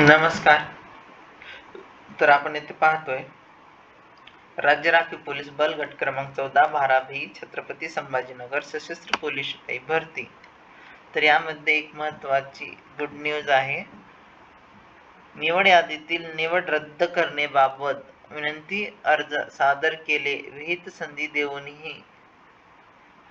नमस्कार. तर आपण येथे पाहतोय राज्य राखीव पोलीस बल गट क्रमांक चौदा बारा भी छत्रपती संभाजीनगर सशस्त्र पोलीस शिपाई भरती. तर यामध्ये एक महत्वाची गुड न्यूज आहे. निवड यादीतील निवड रद्द करण्याबाबत विनंती अर्ज सादर केले विहित संधी देऊनही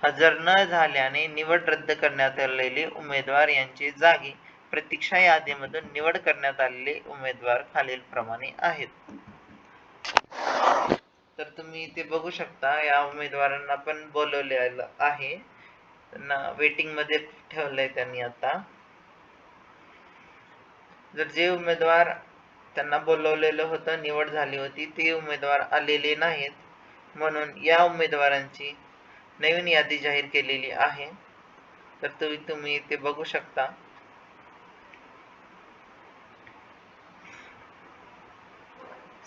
हजर न झाल्याने निवड रद्द करण्यात आलेले उमेदवार यांची जागी प्रतीक्षा यादीमधून निवड करण्यात आलेले उमेदवार खालील प्रमाणे आहेत. तर तुम्ही इथे बघू शकता या उमेदवारांना पण बोलवलेलं आहे. त्यांना वेटिंगमध्ये ठेवलंय त्यांनी आता. जर जे उमेदवार त्यांना बोलवलेलं होतं निवड झाली होती ते उमेदवार आलेले नाहीत. म्हणून या उमेदवारांची नवीन यादी जाहीर केलेली आहे. तर तुम्ही तुम्ही इथे बघू शकता.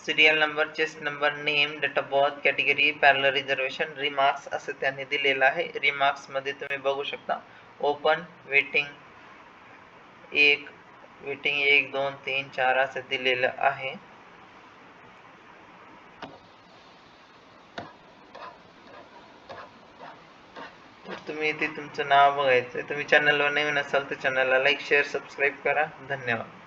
Serial number chest number name date of birth category पॅरल रिझर्वेशन रिमार्क्स असं त्यांनी दिलेलं आहे. रिमार्क्समध्ये तुम्ही बघू शकता. ओपन वेटिंग एक वेटिंग एक दोन तीन चार असं दिलेलं आहे. तुम्ही इथे तुमचं नाव बघायचं तुम्ही चॅनलवर नवीन असाल तर चॅनलला लाईक शेअर सबस्क्राईब करा. धन्यवाद.